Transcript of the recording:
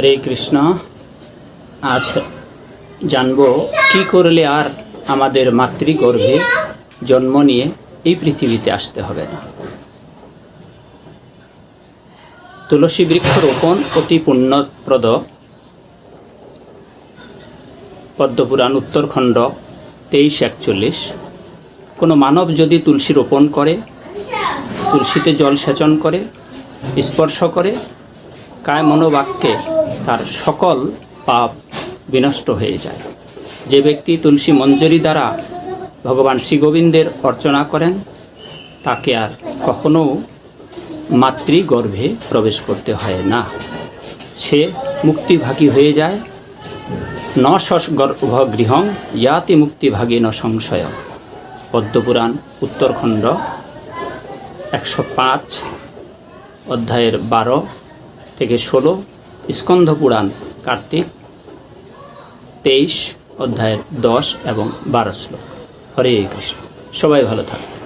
হরে কৃষ্ণ, আজ জানব কি করলে আর আমাদের মাতৃগর্ভে জন্ম নিয়ে এই পৃথিবীতে আসতে হবে না। তুলসী বৃক্ষ রোপণ অতি পুণ্যপ্রদ। পদ্মপুরাণ, উত্তরখণ্ড, তেইশ একচল্লিশ। কোনো মানব যদি তুলসী রোপণ করে, তুলসীতে জল সেচন করে, স্পর্শ করে, কায় মনোবাক্যে তার সকল পাপ বিনষ্ট হয়ে যায়। যে ব্যক্তি তুলসী মঞ্জরি দ্বারা ভগবান শ্রী গোবিন্দের অর্চনা করেন, তাকে আর কখনো মাতৃগর্ভে প্রবেশ করতে হয় না। সে মুক্তিভাগী হয়ে যায়। ন গর্ভগৃহং ইয়াতি মুক্তিভাগী ন সংশয়। পদ্মপুরাণ, উত্তরখণ্ড, একশো পাঁচ, অধ্যায়ের বারো থেকে ষোলো স্কন্ধ পুরাণ কার্তিক তেইশ অধ্যায়ের দশ এবং বারো শ্লোক। হরে কৃষ্ণ। সবাই ভালো থাকবে